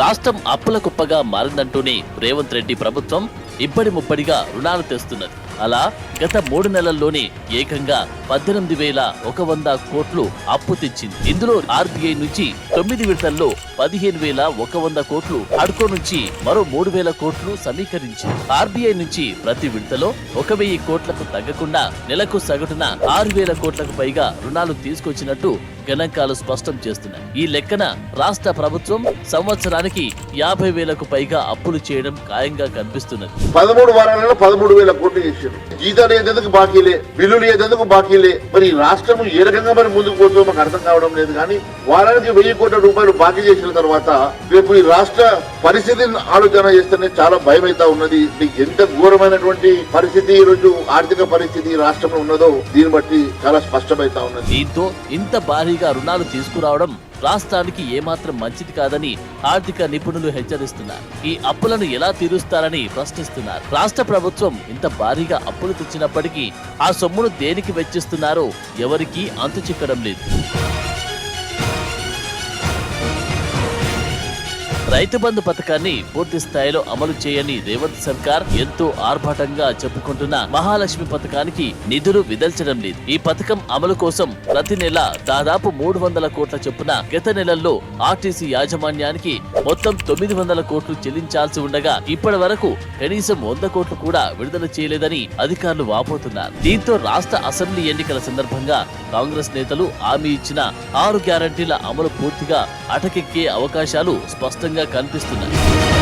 రాష్ట్రం అప్పుల కుప్పగా మారిందంటూనే రేవంత్ రెడ్డి ప్రభుత్వం ఇబ్బడి ముబ్బడిగా రుణాలు తెస్తున్నది. అలా గత మూడు నెలల్లోనే ఏకంగా పద్దెనిమిది వేల ఒక వంద కోట్లు అప్పు తెచ్చింది. ఇందులో ఆర్బీఐ నుంచి తొమ్మిది విడతల్లో పదిహేను వేల ఒక వంద కోట్లు అడ్కో నుంచి మరో మూడు వేల కోట్లు సమీకరించింది. ఆర్బీఐ నుంచి ప్రతి విడతలో ఒక వెయ్యి కోట్లకు తగ్గకుండా నెలకు సగటున ఆరు వేల కోట్లకు పైగా రుణాలు తీసుకొచ్చినట్టు గణాంకాలు స్పష్టం చేస్తున్నాయి. ఈ లెక్కన రాష్ట్ర ప్రభుత్వం సంవత్సరానికి యాభై వేలకు పైగా అప్పులు చేయడం ఖాయంగా కనిపిస్తున్నది. పదమూడు వారాలలో పదమూడు వేల కోట్లు చేశారు. జీతాలు ఏదెందుకు బాకీలే బిల్లులు ఏదెందుకు బాకీలే మరి రాష్ట్రం ఏ రకంగా మరి ముందుకు పోతుందో మాకు అర్థం కావడం లేదు కానీ వారానికి వెయ్యి కోట్ల రూపాయలు బాకీ చేసిన తర్వాత రేపు ఈ రాష్ట్ర పరిస్థితిని ఆలోచన చేస్తేనే చాలా భయం అవుతా ఉన్నది ఎంత ఘోరమైనటువంటి పరిస్థితి ఈ రోజు ఆర్థిక పరిస్థితి రాష్ట్రంలో ఉన్నదో దీన్ని బట్టి చాలా స్పష్టమైతా ఉన్నది. దీంతో ఇంత భారీగా రుణాలు తీసుకురావడం రాష్ట్రానికి ఏమాత్రం మంచిది కాదని ఆర్థిక నిపుణులు హెచ్చరిస్తున్నారు. ఈ అప్పులను ఎలా తీరుస్తారని ప్రశ్నిస్తున్నారు. రాష్ట్ర ప్రభుత్వం ఇంత భారీగా అప్పులు తెచ్చినప్పటికీ ఆ సొమ్మును దేనికి వెచ్చిస్తున్నారో ఎవరికీ అంతు చిక్కడం లేదు. రైతు బంధు పథకాన్ని పూర్తి స్థాయిలో అమలు చేయని రేవంత్ సర్కార్ ఎంతో ఆర్భాటంగా చెప్పుకుంటున్న మహాలక్ష్మి పథకానికి నిధులు విదల్చడం లేదు. ఈ పథకం అమలు కోసం ప్రతి నెల దాదాపు మూడు వందల కోట్ల చొప్పున గత నెలల్లో ఆర్టీసీ యాజమాన్యానికి మొత్తం తొమ్మిది వందల కోట్లు చెల్లించాల్సి ఉండగా ఇప్పటి వరకు కనీసం వంద కోట్లు కూడా విడుదల చేయలేదని అధికారులు వాపోతున్నారు. దీంతో రాష్ట్ర అసెంబ్లీ ఎన్నికల సందర్భంగా కాంగ్రెస్ నేతలు హామీ ఇచ్చిన ఆరు గ్యారంటీల అమలు పూర్తిగా అటకెక్కే అవకాశాలు స్పష్టంగా కనిపిస్తున్నాయి.